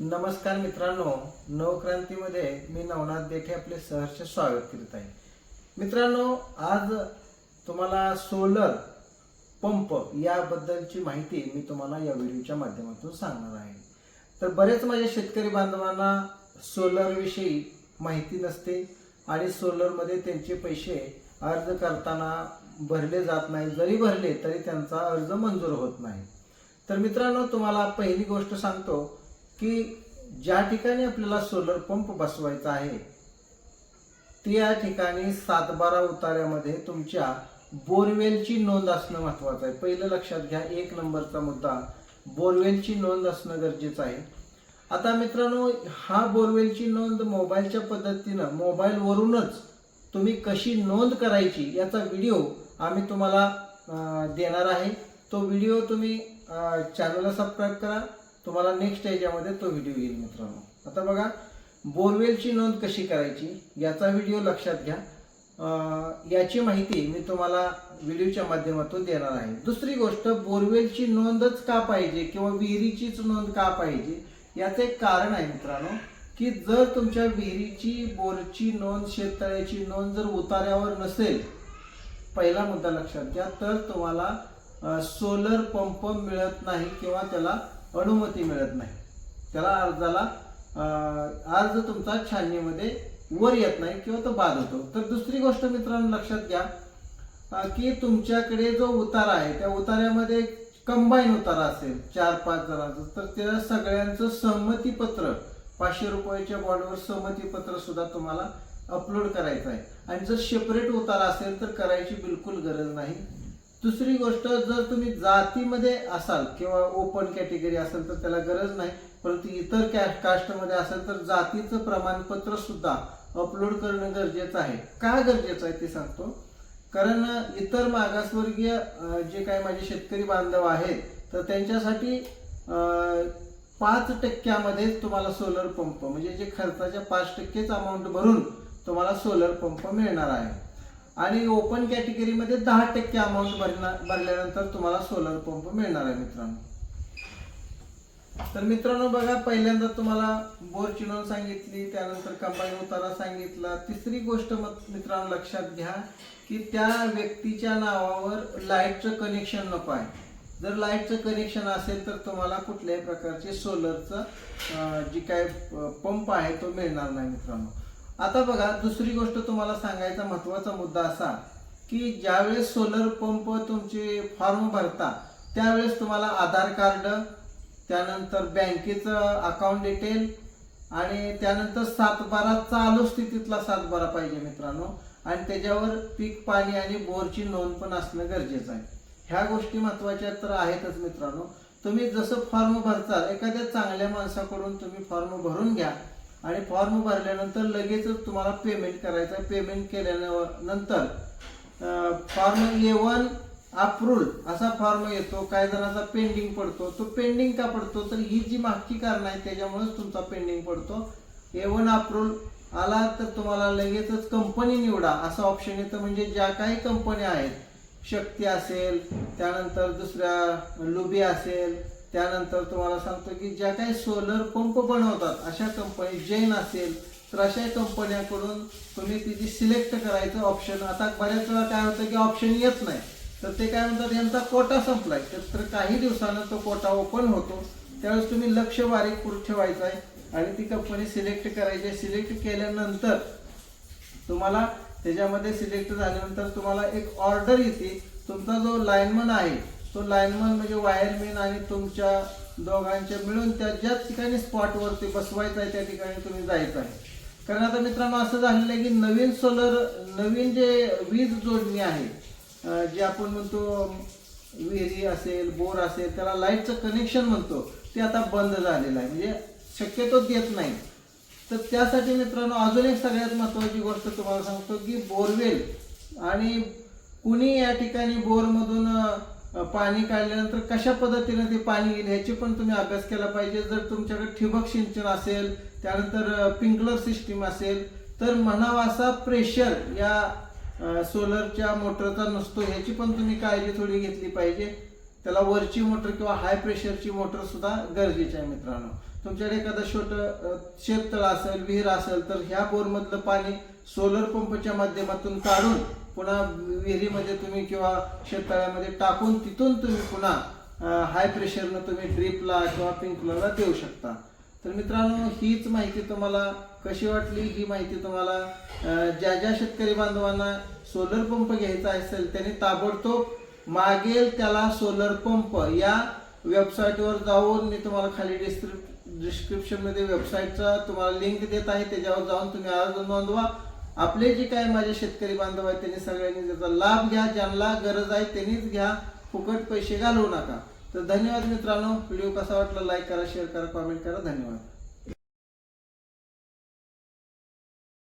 नमस्कार मित्रांनो नवक्रांतीमध्ये मी नवनाथ देठे आपले सहर्ष स्वागत करीत आहे. मित्रांनो आज तुम्हाला सोलर पंप याबद्दलची माहिती मी तुम्हाला या व्हिडिओच्या माध्यमातून सांगणार आहे. तर बरेच माझ्या शेतकरी बांधवांना सोलरविषयी माहिती नसते आणि सोलरमध्ये त्यांचे पैसे अर्ज करताना भरले जात नाही. जरी भरले तरी त्यांचा अर्ज मंजूर होत नाही. तर मित्रांनो तुम्हाला पहिली गोष्ट सांगतो की ज्या ठिकाणी आपल्याला सोलर पंप बसवायचा आहे त्या ठिकाणी सातबारा उतार्यामध्ये तुमच्या बोरवेलची नोंद असणं महत्वाचं आहे. पहिलं लक्षात घ्या एक नंबरचा मुद्दा बोरवेलची नोंद असणं गरजेचं आहे. आता मित्रांनो हा बोरवेलची नोंद मोबाईलच्या पद्धतीनं मोबाईलवरूनच तुम्ही कशी नोंद करायची याचा व्हिडिओ आम्ही तुम्हाला देणार आहे. तो व्हिडिओ तुम्ही चॅनलला सबस्क्राईब करा. तुम्हाला नेक्स्ट याच्यामध्ये तो व्हिडिओ येईल मित्रांनो. आता बघा बोरवेलची नोंद कशी करायची याचा व्हिडिओ लक्षात घ्या. याची माहिती मी तुम्हाला व्हिडिओच्या माध्यमातून देणार आहे. दुसरी गोष्ट बोरवेलची नोंदच का पाहिजे किंवा विहिरीचीच नोंद का पाहिजे याचं एक कारण आहे मित्रांनो की जर तुमच्या विहिरीची बोरची नोंद शेततळ्याची नोंद जर उतार्यावर नसेल पहिला मुद्दा लक्षात घ्या तर तुम्हाला सोलर पंप मिळत नाही किंवा त्याला अनुमती मिळत नाही. त्याला अर्जाला अर्ज तुमचा छाननीमध्ये वर येत नाही किंवा तो बाद होतो. तर दुसरी गोष्ट मित्रांनो लक्षात घ्या की तुमच्याकडे जो उतारा आहे त्या उतार्यामध्ये कंबाईन उतारा असेल चार पाच जणांचं. तर त्या सगळ्यांचं सहमतीपत्र पाचशे रुपयाच्या बॉन्डवर सहमतीपत्र सुद्धा तुम्हाला अपलोड करायचं आहे. आणि जर सेपरेट उतारा असेल तर करायची बिलकुल गरज नाही. दुसरी गोष्ट जर तुम्ही जातीमध्ये असाल किंवा ओपन कॅटेगरी असेल तर त्याला गरज नाही. परंतु इतर कॅ कास्टमध्ये असेल तर जातीचं प्रमाणपत्र सुद्धा अपलोड करणं गरजेचं आहे. का गरजेचं आहे ते सांगतो. कारण इतर मागासवर्गीय जे काही माझे शेतकरी बांधव आहेत तर त्यांच्यासाठी पाच टक्क्यामध्ये तुम्हाला सोलर पंप म्हणजे जे खर्चाच्या पाच टक्केच अमाऊंट भरून तुम्हाला सोलर पंप मिळणार आहे. आणि ओपन कॅटेगरीमध्ये दहा टक्के अमाऊंट भरणार भरल्यानंतर तुम्हाला सोलर पंप मिळणार आहे मित्रांनो. तर मित्रांनो बघा पहिल्यांदा तुम्हाला बोर नोंद सांगितली त्यानंतर कंबाईन उतारा सांगितला. तिसरी गोष्ट मग मित्रांनो लक्षात घ्या की त्या व्यक्तीच्या नावावर लाईटचं कनेक्शन नको आहे. जर लाईटचं कनेक्शन असेल तर तुम्हाला कुठल्याही प्रकारचे सोलरचं जी काय पंप आहे तो मिळणार नाही मित्रांनो. आता बघा दुसरी गोष्ट तुम्हाला सांगायचा महत्त्वाचा मुद्दा असा की ज्यावेळेस सोलर पंप तुमचे फॉर्म भरता त्यावेळेस तुम्हाला आधार कार्ड त्यानंतर बँकेचं अकाउंट डिटेल आणि त्यानंतर सातबारा चालू स्थितीतला सातबारा पाहिजे मित्रांनो. आणि त्याच्यावर पीक पाणी आणि बोरची नोंद पण असणं गरजेचं आहे. ह्या गोष्टी महत्त्वाच्या तर आहेतच मित्रांनो. तुम्ही जसं फॉर्म भरताल एखाद्या चांगल्या माणसाकडून तुम्ही फॉर्म भरून घ्या. आणि फॉर्म भरल्यानंतर लगेचच तुम्हाला पेमेंट करायचं. आहे पेमेंट केल्यानंतर फॉर्म ए वन अप्रूव्ड असा फॉर्म येतो. काही जणांचा पेंडिंग पडतो. तो पेंडिंग का पडतो? तर ही जी मागची कारण आहे त्याच्यामुळेच तुमचा पेंडिंग पडतो. ए वन अप्रूव्ड आला तर तुम्हाला लगेचच कंपनी निवडा. असा ऑप्शन येतं. म्हणजे ज्या काही कंपन्या आहेत शक्ती असेल त्यानंतर दुसऱ्या लुबी असेल त्यानंतर तुम्हाला सांगतो की ज्या काही सोलर पंप बनवतात अशा कंपनी जैन असेल तर अशा कंपन्याकडून तुम्ही तिची सिलेक्ट करायचं ऑप्शन आता बऱ्याच वेळा काय होतं की ऑप्शन येत नाही. तर ते काय म्हणतात यांचा कोटा संपलाय. तर- तर काही दिवसानं तो कोटा ओपन होतो. त्यावेळेस तुम्ही लक्ष बारीक करून ठेवायचं आहे आणि ती कंपनी सिलेक्ट करायची सिलेक्ट केल्यानंतर तुम्हाला त्याच्यामध्ये सिलेक्ट झाल्यानंतर तुम्हाला एक ऑर्डर येते. तुमचा जो लाईनमन आहे तो लाईनमन म्हणजे वायरमॅन आणि तुमच्या दोघांच्या मिळून त्या ज्या ठिकाणी स्पॉटवरती बसवायचं आहे त्या ठिकाणी तुम्ही जायचं आहे. कारण आता मित्रांनो असं झालेलं आहे की नवीन सोलर नवीन जे वीज जोडणी आहे जे आपण म्हणतो विहिरी असेल बोर असेल त्याला लाईटचं कनेक्शन म्हणतो ते आता बंद झालेलं आहे. म्हणजे शक्यतो देत नाही. तर त्यासाठी मित्रांनो अजून एक सगळ्यात महत्त्वाची गोष्ट तुम्हाला सांगतो की बोरवेल आणि कुणी या ठिकाणी बोरमधून पाणी काढल्यानंतर कशा पद्धतीने ते पाणी येईल ह्याची पण तुम्ही अभ्यास केला पाहिजे. जर तुमच्याकडे ठिबक सिंचन असेल त्यानंतर पिंकलर सिस्टीम असेल तर म्हणावा असा प्रेशर या सोलरच्या मोटरचा नसतो ह्याची पण तुम्ही काळजी थोडी घेतली पाहिजे. त्याला वरची मोटर किंवा हाय प्रेशरची मोटर सुद्धा गरजेची आहे मित्रांनो. तुमच्याकडे एखादं छोटं शेततळ असेल विहीर असेल तर ह्या बोरमधलं पाणी सोलर पंपच्या माध्यमातून काढून पुन्हा विहिरीमध्ये तुम्ही किंवा शेततळ्यामध्ये टाकून तिथून तुम्ही पुन्हा हाय प्रेशरनं तुम्ही ड्रीपला किंवा पिंकलरला देऊ शकता. तर मित्रांनो हीच माहिती तुम्हाला कशी वाटली? ही माहिती तुम्हाला ज्या ज्या शेतकरी बांधवांना सोलर पंप घ्यायचा असेल त्यांनी ताबडतोब मागेल त्याला सोलर पंप या वेबसाईटवर जाऊन मी तुम्हाला खाली डिस्क्रिप डिस्क्रिप्शनमध्ये वेबसाईटचा तुम्हाला लिंक देत आहे त्याच्यावर जाऊन तुम्ही अर्ज नोंदवा. आपले जे काय माझे शेतकरी बांधव आहेत त्यांनी सगळ्यांनी त्याचा लाभ घ्या ज्यांना गरज आहे त्यांनीच घ्या. फुकट पैसे घालवू नका. तर धन्यवाद मित्रांनो. व्हिडिओ कसा वाटला लाईक करा शेअर करा कॉमेंट करा. धन्यवाद.